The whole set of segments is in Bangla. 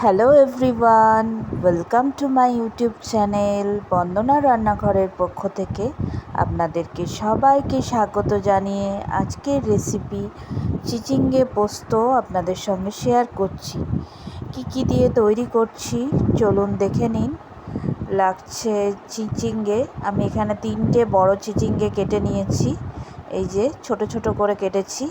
Hello everyone welcome to my YouTube channel Bandana রান্নাঘরের পক্ষ থেকে আপনাদেরকে সবাইকে স্বাগত জানিয়ে আজকের রেসিপি চিচিঙ্গে পোস্ত আপনাদের সঙ্গে শেয়ার করছি। কি কি দিয়ে তৈরি করছি, চলুন দেখে নিন। লাগছে চিচিঙ্গে, আমি এখানে তিনটে বড় চিচিঙ্গে কেটে নিয়েছি, এই যে ছোট ছোট করে কেটেছি।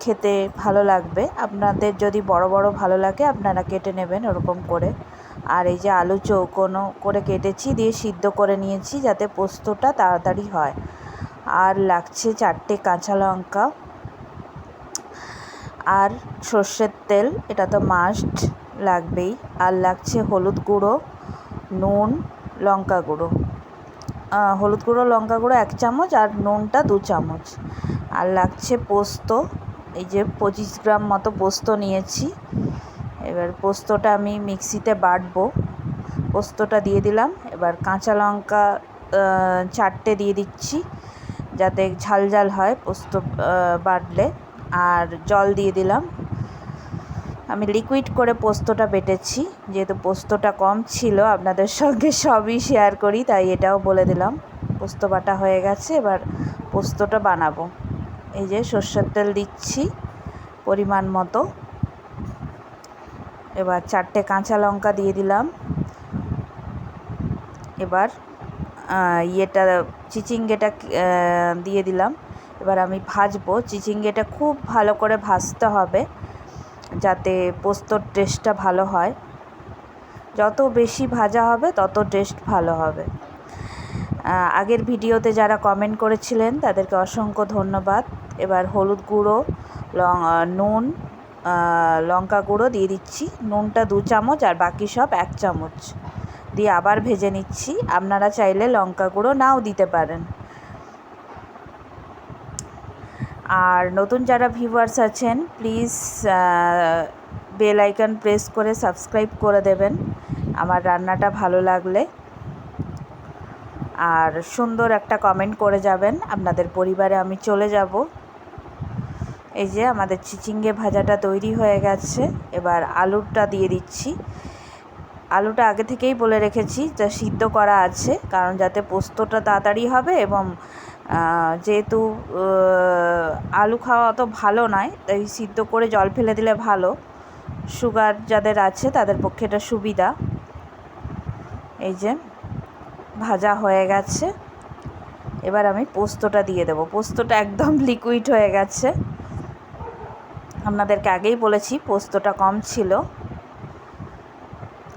খেতে ভালো লাগবে। আপনাদের যদি বড় বড় ভালো লাগে, আপনারা কেটে নেবেন ওরকম করে। আর এই যে আলু চৌকোনো করে কেটেছি, দিয়ে সিদ্ধ করে নিয়েছি যাতে পোস্তটা তাড়াতাড়ি হয়। আর লাগছে চারটে কাঁচা লঙ্কা। আর সর্ষের তেল, এটা তো মাস্ট লাগবেই। আর লাগছে হলুদ গুঁড়ো, নুন, লঙ্কা গুঁড়ো। হলুদ গুঁড়ো, লঙ্কা গুঁড়ো এক চামচ, আর নুনটা দু চামচ। আর লাগছে পোস্ত। এই যে পঁচিশ গ্রাম মতো পোস্ত নিয়েছি। এবার পোস্তটা আমি মিক্সিতে বাটবো। পোস্তটা দিয়ে দিলাম। এবার কাঁচা লঙ্কা চারটে দিয়ে দিচ্ছি যাতে ঝাল ঝাল হয় পোস্ত বাটলে। আর জল দিয়ে দিলাম। আমি লিকুইড করে পোস্তটা বেটেছি। যেহেতু পোস্তটা কম ছিল, আপনাদের সঙ্গে সবই শেয়ার করি, তাই এটাও বলে দিলাম। পোস্ত বাটা হয়ে গেছে, এবার পোস্তটা বানাবো। এই যে সর্ষের তেল দিচ্ছি পরিমাণ মতো। এবার চারটে কাঁচা লঙ্কা দিয়ে দিলাম। এবার ইয়েটা চিচিঙ্গেটা দিয়ে দিলাম। এবার আমি ভাজবো। চিচিঙ্গেটা খুব ভালো করে ভাজতে হবে যাতে পোস্তর টেস্টটা ভালো হয়। যত বেশি ভাজা হবে, তত টেস্ট ভালো হবে। আগের ভিডিওতে যারা কমেন্ট করেছিলেন, তাদেরকে অসংখ্য ধন্যবাদ। এবার হলুদ গুঁড়ো, লং নুন লঙ্কা গুঁড়ো দিয়ে দিচ্ছি। নুনটা দু চামচ আর বাকি সব এক চামচ দিয়ে আবার ভেজে নিচ্ছি। আপনারা চাইলে লঙ্কা গুঁড়ো নাও দিতে পারেন। আর নতুন যারা ভিউয়ার্স আছেন প্লিজ বেল আইকন প্রেস করে সাবস্ক্রাইব করে দেবেন। আমার রান্নাটা ভালো লাগলে। আর সুন্দর একটা কমেন্ট করে যাবেন। আপনাদের পরিবারে আমি চলে যাব। এই যে আমাদের চিচিঙ্গে ভাজাটা তৈরি হয়ে গেছে। এবার আলুটা দিয়ে দিচ্ছি। আলুটা আগে থেকেই বলে রেখেছি যা সিদ্ধ করা আছে, কারণ যাতে পোস্তটা তাড়াতাড়ি হবে এবং যেহেতু আলু খাওয়া অত ভালো নয়, তাই সিদ্ধ করে জল ফেলে দিলে ভালো। সুগার যাদের আছে তাদের পক্ষে এটা সুবিধা। এই যে ভাজা হয়ে গেছে। এবার আমি পোস্তটা দিয়ে দেবো। পোস্তটা একদম লিকুইড হয়ে গেছে। আপনাদেরকে আগেই বলেছি, পোস্তটা কম ছিল।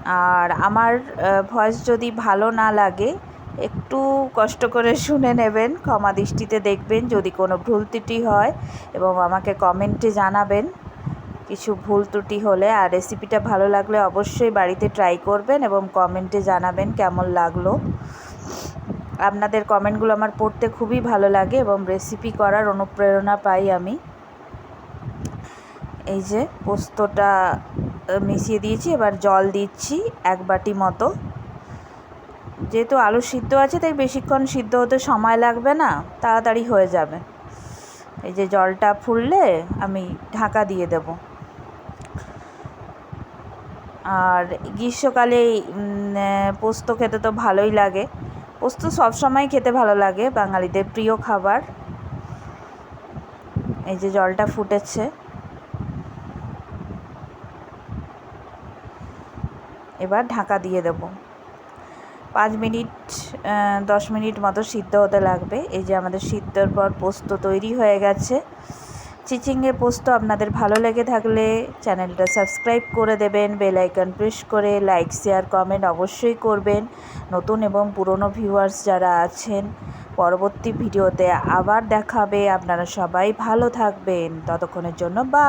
আর আমার ভয়েস যদি ভালো না লাগে, একটু কষ্ট করে শুনে নেবেন, ক্ষমা দৃষ্টিতে দেখবেন। যদি কোনো ভুল ত্রুটি হয় এবং আমাকে কমেন্টে জানাবেন। কিছু ভুল ত্রুটি হলে আর রেসিপিটা ভালো লাগলে অবশ্যই বাড়িতে ট্রাই করবেন এবং কমেন্টে জানাবেন কেমন লাগল। আপনাদের কমেন্টগুলো আমার পড়তে খুবই ভালো লাগে এবং রেসিপি করার অনুপ্রেরণা পাই আমি। এই যে পোস্তটা মিশিয়ে দিয়েছি, এবার জল দিচ্ছি এক বাটি মতো। যেহেতু আলু সিদ্ধ আছে, তাই বেশিক্ষণ সিদ্ধ হতে সময় লাগবে না, তাড়াতাড়ি হয়ে যাবে। এই যে জলটা ফুললে আমি ঢাকা দিয়ে দেব। আর গ্রীষ্মকালে পোস্ত খেতে তো ভালোই লাগে। পোস্ত সবসময় খেতে ভালো লাগে, বাঙালিদের প্রিয় খাবার। এই যে জলটা ফুটেছে। এবার ঢাকা দিয়ে দেব। পাঁচ মিনিট দশ মিনিট মতো সিদ্ধ হতে লাগবে। এই যে আমাদের সিদ্ধর পর পোস্ত তৈরি হয়ে গেছে। চিচিংয়ে পোস্ত আপনাদের ভালো লেগে থাকলে চ্যানেলটা সাবস্ক্রাইব করে দেবেন, বেল আইকন প্রেস করে লাইক, শেয়ার, কমেন্ট অবশ্যই করবেন। নতুন এবং পুরনো ভিউয়ার্স যারা আছেন, পরবর্তী ভিডিওতে আবার দেখাবে। আপনারা সবাই ভালো থাকবেন। ততক্ষণের জন্য বা